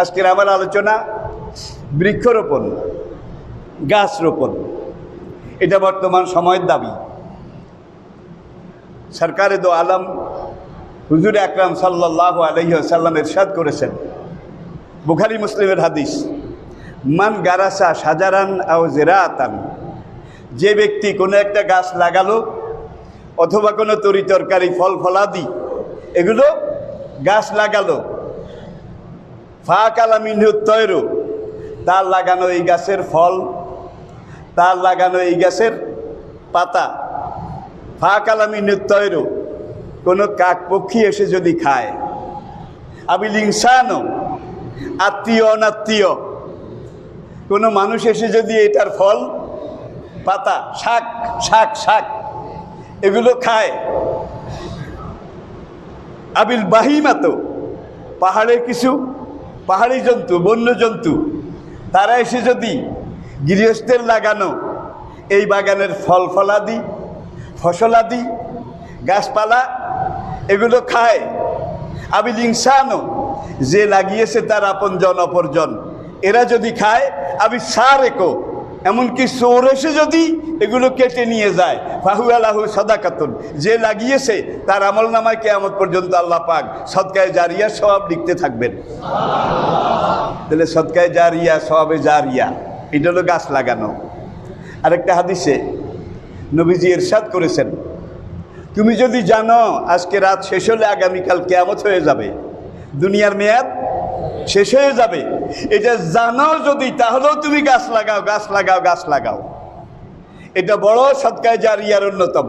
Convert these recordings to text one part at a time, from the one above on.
আজকের আমার আলোচনা বৃক্ষরোপণ গাছ রোপণ এটা বর্তমান সময়ের দাবি। সরকারে দো আলম হুজুর আকরাম সাল্লাহ আলহি সাল্লাম এরশাদ করেছেন। বুখারি মুসলিমের হাদিস, মান গারাসা সাজারান আও জেরাতান যে ব্যক্তি কোনো একটা গাছ লাগালো অথবা কোনো তরি তরকারি, ফল ফলাদি, এগুলো গাছ লাগালো ফা তৈরু তার লাগানো এই গাছের ফল, তার লাগানো এই গাছের পাতা। ফা কালামিনহু তৈরু কোনো কাক পক্ষী এসে যদি খায়। আবিল ইনসানও আত্মীয় অনাত্মীয়। কোনো মানুষ এসে যদি এটার ফল, পাতা, শাক শাক শাক, এগুলো খায়। আবিল বাহিমাতো পাহাড়ের কিছু পাহাড়ি জন্তু, বন্য জন্তু, তারা এসে যদি গৃহস্থের লাগানো এই বাগানের ফল ফলাদি, ফসলাদি, গাছপালা এগুলো খায়, আমি লিংসানো, যে লাগিয়েছে তার আপন জন অপরজন, এরা যদি খায়, আমি সার একো এমনকি চোর এসে যদি এগুলো কেটে নিয়ে যায় ফাহু আলাহু সদাকাতুন, যে লাগিয়েছে তার আমল নামায় কেয়ামত পর্যন্ত আল্লাহ পাক সদকায় জারিয়া সব লিখতে থাকবেন। তাহলে সদকায় জারিয়া সবে জারিয়া, এটা হলো গাছ লাগানো। আরেকটা হাদিসে নবীজি এরশাদ করেছেন, তুমি যদি জানো আজকে রাত শেষ হলে আগামীকাল কেয়ামত হয়ে যাবে, দুনিয়ার মেয়াদ শেষ হয়ে যাবে। এটা জানো যদি, তাহলেও তুমি গাছ লাগাও গাছ লাগাও গাছ লাগাও। এটা বড় সৎকায় জারিয়ার অন্যতম।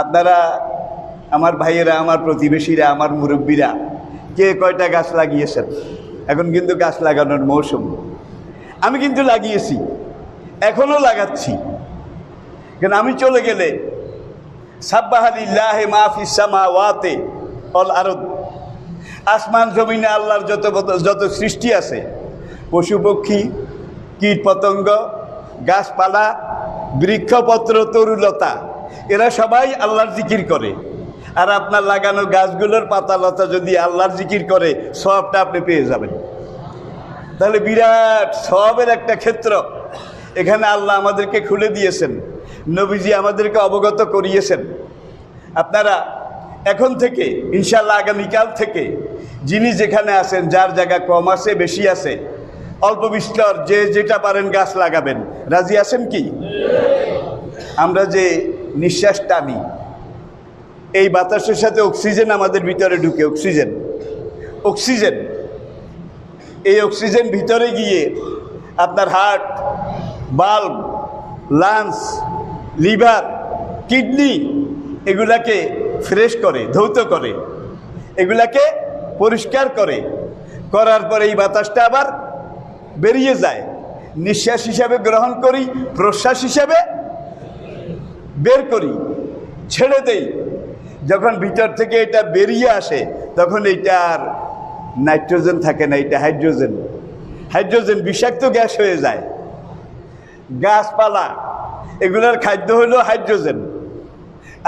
আপনারা, আমার ভাইয়েরা, আমার প্রতিবেশীরা, আমার মুরব্বীরা, কে কয়টা গাছ লাগিয়েছেন? এখন কিন্তু গাছ লাগানোর মৌসুম। আমি কিন্তু লাগিয়েছি, এখনও লাগাচ্ছি। কেন, আমি চলে গেলে সাব্বাহালিল্লাহে মাহফিস সামাওয়াতে অল আরদ। আসমান জমিনে আল্লাহর যত যত সৃষ্টি আছে, পশু পক্ষী, কীট পতঙ্গ, গাছপালা, বৃক্ষপত্র, তরুলতা, এরা সবাই আল্লাহর জিকির করে। আর আপনার লাগানো গাছগুলোর পাতালতা যদি আল্লাহর জিকির করে, সবটা আপনি পেয়ে যাবেন। তাহলে বিরাট সবের একটা ক্ষেত্র। এখানে আল্লাহ আমাদেরকে খুলে দিয়েছেন। নবীজি আমাদেরকে অবগত করিয়েছেন। আপনারা এখন থেকে ইনশাল্লাহ আগামীকাল থেকে, যিনি যেখানে আছেন, যার জায়গা কম আছে, বেশি আছে, অল্প বিস্তর, যে যেটা পারেন গাছ লাগাবেন। রাজি আছেন কি? আমরা যে নিঃশ্বাস টানি এই বাতাসের সাথে অক্সিজেন আমাদের ভিতরে ঢুকে, অক্সিজেন অক্সিজেন। এই অক্সিজেন ভিতরে গিয়ে আপনার হার্ট, বাল্ব, লাংস, লিভার, কিডনি, এগুলাকে ফ্রেশ করে, ধৌত করে, এগুলাকে পরিষ্কার করে। করার পরে এই বাতাসটা আবার বেরিয়ে যায়। নিঃশ্বাস হিসাবে গ্রহণ করি, প্রশ্বাস হিসাবে বের করি, ছেড়ে দেই। যখন ভিতর থেকে এটা বেরিয়ে আসে, তখন এইটা আর নাইট্রোজেন থাকে না এটা হাইড্রোজেন। হাইড্রোজেন বিষাক্ত গ্যাস হয়ে যায়। গাছপালা, এগুলোর খাদ্য হলো হাইড্রোজেন।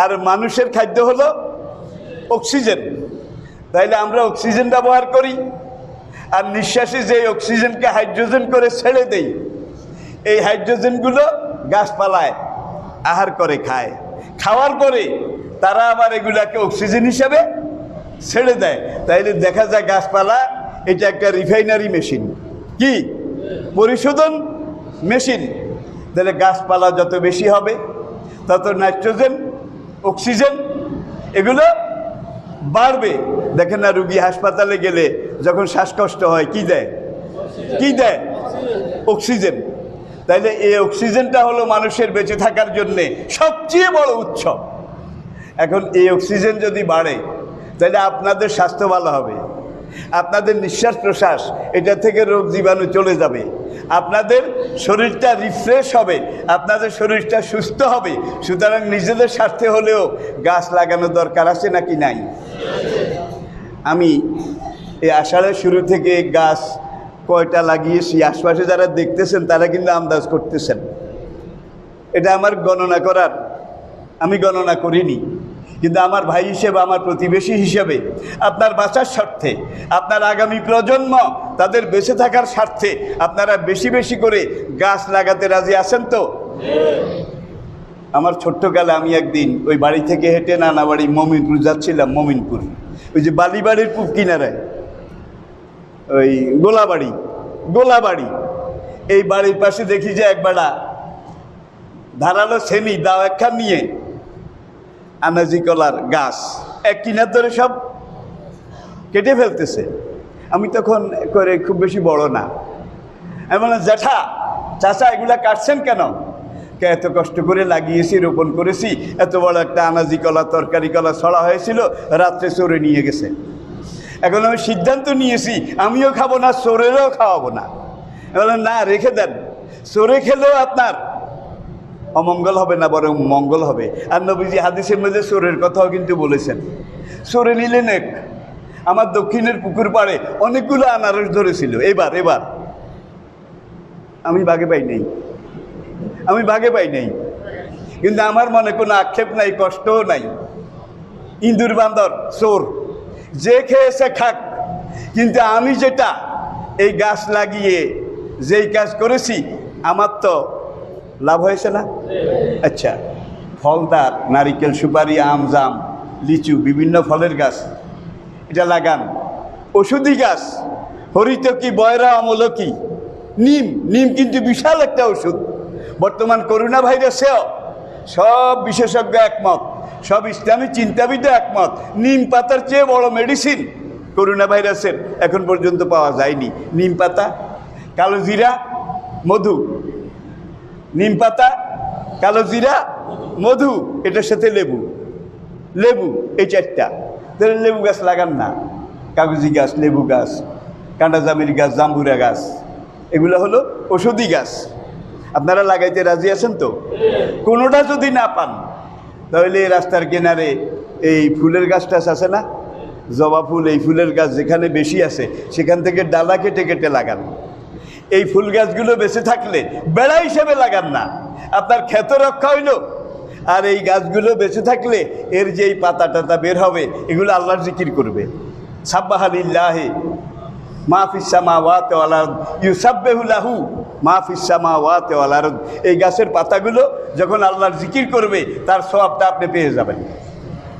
আর মানুষের খাদ্য হলো অক্সিজেন। তাইলে আমরা অক্সিজেন ব্যবহার করি। আর নিঃশ্বাসে যে অক্সিজেনকে হাইড্রোজেন করে ছেড়ে দেই, এই হাইড্রোজেনগুলো গাছপালায় আহার করে, খায়। খাওয়ার পরে তারা আবার এগুলাকে অক্সিজেন হিসাবে ছেড়ে দেয়। তাইলে দেখা যায় গাছপালা, এটা একটা রিফাইনারি মেশিন। কি? পরিশোধন মেশিন। তাহলে গাছপালা যত বেশি হবে, তত নাইট্রোজেন অক্সিজেন এগুলো বাড়বে। দেখেন না রুগী হাসপাতালে গেলে যখন শ্বাসকষ্ট হয় কি দেয়? কি দেয়? অক্সিজেন। তাইলে এই অক্সিজেনটা হলো মানুষের বেঁচে থাকার জন্যে সবচেয়ে বড় উৎসব। এখন এই অক্সিজেন যদি বাড়ে তাহলে আপনাদের স্বাস্থ্য ভালো হবে। আপনাদের নিঃশ্বাস প্রশ্বাস, এটা থেকে রোগ জীবাণু চলে যাবে। আপনাদের শরীরটা রিফ্রেশ হবে, আপনাদের শরীরটা সুস্থ হবে, সুতরাং নিজেদের স্বার্থে হলেও গাছ লাগানো দরকার আছে নাকি নাই? আমি এই আষাঢ়ের শুরু থেকে গাছ কয়টা লাগিয়েছি, আশপাশে যারা দেখতেছেন তারা কিন্তু আন্দাজ করতেছেন। এটা আমার গণনা করার, আমি গণনা করিনি। কিন্তু আমার ভাই হিসেবে, আমার প্রতিবেশী হিসেবে, আপনার বাঁচার স্বার্থে, আপনার আগামী প্রজন্ম তাদের বেঁচে থাকার স্বার্থে আপনারা বেশি বেশি করে গাছ লাগাতে রাজি আছেন তো? আমার ছোট্টকালে আমি একদিন ওই বাড়ি থেকে হেঁটে নানা বাড়ি মমিনপুর যাচ্ছিলাম, মমিনপুর। ওই যে বালিবাড়ির পুব কিনারায়। ওই গোলাবাড়ি গোলাবাড়ি। এই বাড়ির পাশে দেখি যে একবেলা ধারালো শ্রেণি দাও একখান নিয়ে আনাজি কলার গাছ এক কিনার ধরে সব কেটে ফেলতেছে। আমি তখন করে খুব বেশি বড় না। আমি বললাম, জ্যাঠা, চাচা, এগুলা কাটছেন কেন? এত কষ্ট করে লাগিয়েছি, রোপণ করেছি। এত বড় একটা আনাজি কলা তরকারি কলা ছড়া হয়েছিল, রাত্রে চড়ে নিয়ে গেছে। এখন আমি সিদ্ধান্ত নিয়েছি, আমিও খাব না, চোরেরও খাওয়াবো না। বললাম, না, রেখে দেন। চোরে খেলেও আপনার অমঙ্গল হবে না বরং মঙ্গল হবে। আর নবীজি হাদিসের মধ্যে সোরের কথাও কিন্তু বলেছেন। চোরে নিলেন এক। আমার দক্ষিণের পুকুর পাড়ে অনেকগুলো আনারস ধরেছিল। এবার এবার। আমি বাগে পাই নেই। আমি বাগে পাই নেই। কিন্তু আমার মনে কোনো আক্ষেপ নাই, কষ্টও নাই। ইন্দুর বান্দর, চোর। যে খেয়েছে খাক। কিন্তু আমি যেটা, এই গাছ লাগিয়ে যেই কাজ করেছি, আমার তো লাভ হয়েছে না? আচ্ছা ফলদার, নারিকেল, সুপারি, আম, জাম, লিচু, বিভিন্ন ফলের গাছ, এটা লাগান। ওষুধি গাছ হরিতকি বয়রা অমলকি নিম নিম কিন্তু বিশাল একটা ওষুধ। বর্তমান করোনা ভাইরাসেও সব বিশেষজ্ঞ একমত, সব ইসলামী চিন্তাবিদ একমত, নিম পাতার চেয়ে বড় মেডিসিন করোনা ভাইরাসের এখন পর্যন্ত পাওয়া যায়নি। নিম পাতা, কালো জিরা, মধু নিম পাতা, কালো জিরা, মধু, এটার সাথে লেবু। লেবু, এই চারটা। তাহলে লেবু গাছ লাগান না। কাগজি গাছ, লেবু গাছ, কাঁটা জামির গাছ, জাম্বুরা গাছ, এগুলো হলো ওষুধি গাছ। আপনারা লাগাইতে রাজি আছেন তো? কোনোটা যদি না পান, তাহলে রাস্তার কিনারে এই ফুলের গাছ টাছ আছে না? জবা ফুল, এই ফুলের গাছ যেখানে বেশি আছে, সেখান থেকে ডালা কেটে কেটে লাগান। এই ফুল গাছগুলো বেঁচে থাকলে বেড়া হিসেবে লাগান না। আপনার ক্ষেত রক্ষা হইল। আর এই গাছগুলো বেঁচে থাকলে এর যে এই পাতা টাতা বের হবে এগুলো আল্লাহর জিকির করবে। সাব্বাহালিল্লাহে মাহফিসামা ওয়াতে ওয়ালারদ ইউসাব্বেহুলাহু মাহফিসামা ওয়াতে ওয়ালারদ এই গাছের পাতাগুলো যখন আল্লাহর জিকির করবে তার স্বভাবটা আপনি পেয়ে যাবেন।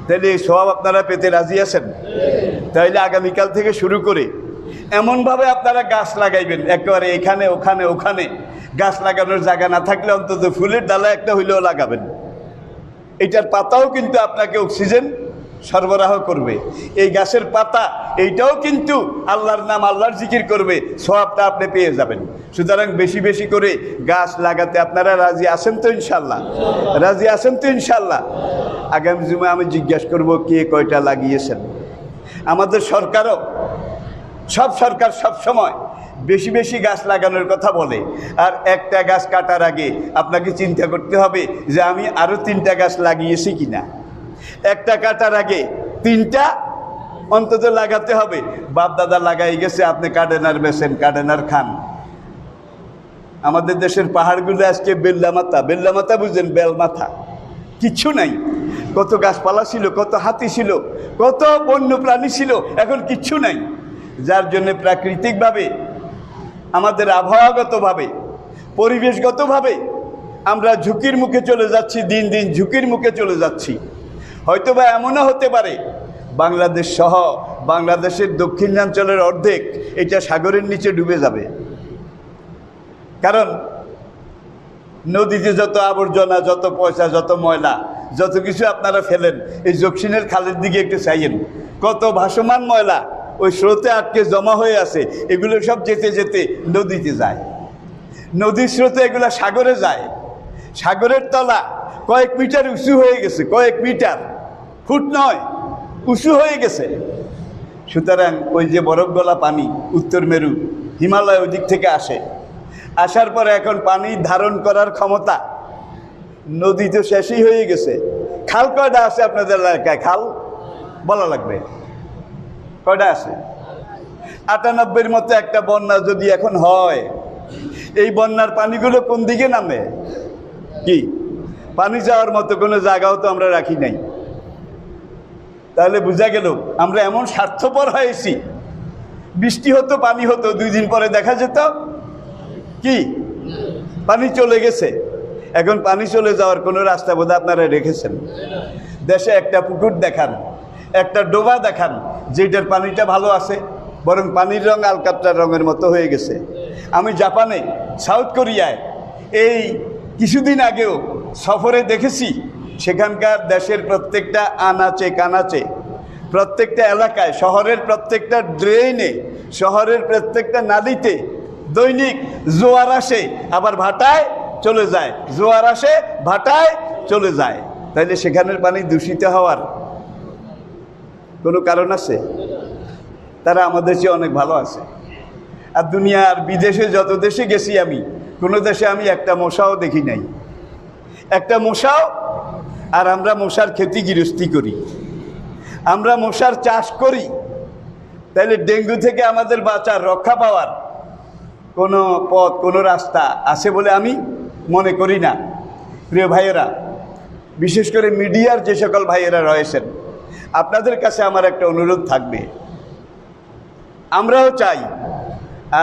তাহলে এই স্বভাব আপনারা পেতে রাজি আছেন? তাইলে আগামীকাল থেকে শুরু করে এমনভাবে আপনারা গাছ লাগাইবেন। একেবারে এখানে, ওখানে ওখানে। গাছ লাগানোর জায়গা না থাকলে অন্তত ফুলের ডালা একটা হইলেও লাগাবেন। এটার পাতাও কিন্তু আপনাকে অক্সিজেন সরবরাহ করবে। এই গাছের পাতা, এইটাও কিন্তু আল্লাহর নাম, আল্লাহর জিকির করবে। সবটা আপনি পেয়ে যাবেন। সুতরাং বেশি বেশি করে গাছ লাগাতে আপনারা রাজি আছেন তো ইনশাল্লাহ রাজি আছেন তো ইনশাল্লাহ আগামী জুমে আমি জিজ্ঞেস করব কে কয়টা লাগিয়েছেন। আমাদের সরকারও সব সরকার সব সময় বেশি বেশি গাছ লাগানোর কথা বলে। আর একটা গাছ কাটার আগে আপনাকে চিন্তা করতে হবে যে আমি আরও তিনটা গাছ লাগিয়েছি কিনা। একটা কাটার আগে তিনটা অন্তত লাগাতে হবে। বাপ দাদা লাগাই গেছে, আপনি কাডেনার বেছেন কাডেনার খান। আমাদের দেশের পাহাড়গুলো আজকে বেল্লা মাথা। বেল্লা মাথা বুঝলেন বেল মাথা। কিচ্ছু নাই। কত গাছপালা ছিল, কত হাতি ছিল, কত বন্য প্রাণী ছিল, এখন কিচ্ছু নাই। যার জন্য প্রাকৃতিকভাবে, আমাদের আবহাওয়াগতভাবে, পরিবেশগতভাবে আমরা ঝুঁকির মুখে চলে যাচ্ছি, দিন দিন ঝুঁকির মুখে চলে যাচ্ছি। হয়তোবা এমনও হতে পারে, বাংলাদেশ সহ বাংলাদেশের দক্ষিণাঞ্চলের অর্ধেক এটা সাগরের নিচে ডুবে যাবে। কারণ, নদীতে যত আবর্জনা, যত পয়সা, যত ময়লা, যত কিছু আপনারা ফেলেন, এই দক্ষিণের খালের দিকে একটু চাইয়েন। কত ভাসমান ময়লা ওই স্রোতে আটকে জমা হয়ে আছে, এগুলো সব যেতে যেতে নদীতে যায়। নদীর স্রোতে এগুলো সাগরে যায়। সাগরের তলা কয়েক মিটার উঁচু হয়ে গেছে, কয়েক মিটার। ফুট নয়, উঁচু হয়ে গেছে। সুতরাং ওই যে বরফ গলা পানি উত্তর মেরু হিমালয় ওদিক থেকে আসে। আসার পরে এখন পানি ধারণ করার ক্ষমতা নদী তো শেষই হয়ে গেছে। খাল কয়টা আছে আপনাদের এলাকায়? খাল? বলা লাগবে। কয়টা আছে? আটানব্বইয়ের মতো একটা বন্যা যদি এখন হয়, এই বন্যার পানিগুলো কোন দিকে নামে? কি? পানি যাওয়ার মতো কোনো জায়গাও তো আমরা রাখি নাই। তাহলে বোঝা গেল, আমরা এমন স্বার্থপর হয়েছি। বৃষ্টি হতো, পানি হতো, দুই দিন পরে দেখা যেত। কি? পানি চলে গেছে। এখন পানি চলে যাওয়ার কোনো রাস্তা বোধ আপনারা রেখেছেন। দেশে একটা পুকুর দেখান, একটা ডোবা দেখান যেটার পানিটা ভালো আছে, বরং পানির রং আলকাত্রার রঙের মতো হয়ে গেছে। আমি জাপানে, সাউথ কোরিয়ায় এই কিছুদিন আগেও সফরে দেখেছি, সেখানকার দেশের প্রত্যেকটা আনাচে কানাচে, প্রত্যেকটা এলাকায়, শহরের প্রত্যেকটা ড্রেনে শহরের প্রত্যেকটা নালিতে দৈনিক জোয়ার আসে, আবার ভাটায় চলে যায়। জোয়ার আসে, ভাটায় চলে যায়। তাইলে সেখানের পানি দূষিত হওয়ার কোনো কারণ আছে? তারা আমাদের চেয়ে অনেক ভালো আছে। আর দুনিয়ার বিদেশে যত দেশে গেছি আমি, কোনো দেশে আমি একটা মশাও দেখি নাই। একটা মশাও, আর আমরা মশার ক্ষতি গৃহস্থী করি। আমরা মশার চাষ করি। তাইলে ডেঙ্গু থেকে আমাদের বাঁচার, রক্ষা পাওয়ার কোনো পথ, কোনো রাস্তা আছে বলে আমি মনে করি না। প্রিয় ভাইয়েরা, বিশেষ করে মিডিয়ার যে সকল ভাইয়েরা রয়েছেন আপনাদের কাছে আমার একটা অনুরোধ থাকবে। আমরাও চাই।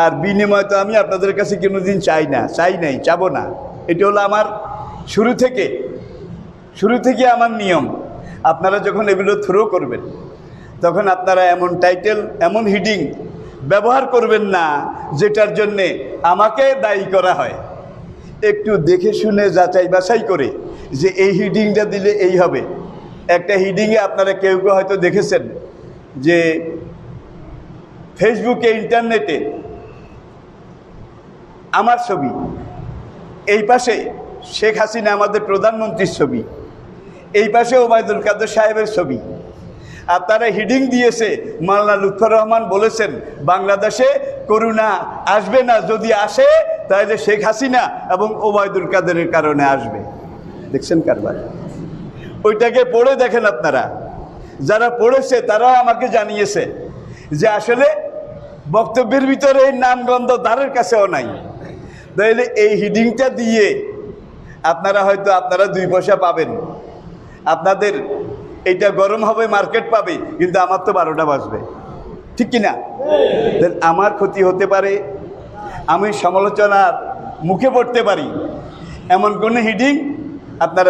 আর বিনিময় তো আমি আপনাদের কাছে কোনোদিন চাই না, চাই নাই, চাব না। এটা হলো আমার শুরু থেকে শুরু থেকে আমার নিয়ম। আপনারা যখন এগুলো থ্রো করবেন, তখন আপনারা এমন টাইটেল এমন হিডিং ব্যবহার করবেন না, যেটার জন্যে আমাকে দায়ী করা হয়। একটু দেখে শুনে যাচাই বাছাই করে যে এই হিডিংটা দিলে এই হবে। একটা হিডিংয়ে আপনারা কেউ কেউ হয়তো দেখেছেন যে ফেসবুকে ইন্টারনেটে আমার ছবি, এই পাশে শেখ হাসিনা আমাদের প্রধানমন্ত্রীর ছবি, এই পাশে ওবায়দুল কাদের সাহেবের ছবি। আর তারা হিডিং দিয়েছে, মাওলানা লুৎফর রহমান বলেছেন, বাংলাদেশে করুণা আসবে না, যদি আসে, তাহলে শেখ হাসিনা এবং ওবায়দুল কাদেরের কারণে আসবে। দেখছেন কারবার? ওইটাকে পড়ে দেখেন আপনারা। যারা পড়েছে তারাও আমাকে জানিয়েছে যে আসলে বক্তব্যের ভিতরে এই নামগন্ধ দ্বারের কাছেও নাই। তাইলে এই হিডিংটা দিয়ে আপনারা হয়তো আপনারা দুই পয়সা পাবেন। আপনাদের এইটা গরম হবে, মার্কেট পাবে, কিন্তু আমার তো বারোটা বাজবে। ঠিক কি না আমার ক্ষতি হতে পারে, আমি সমালোচনার মুখে পড়তে পারি। এমন কোনো হিডিং আপনারা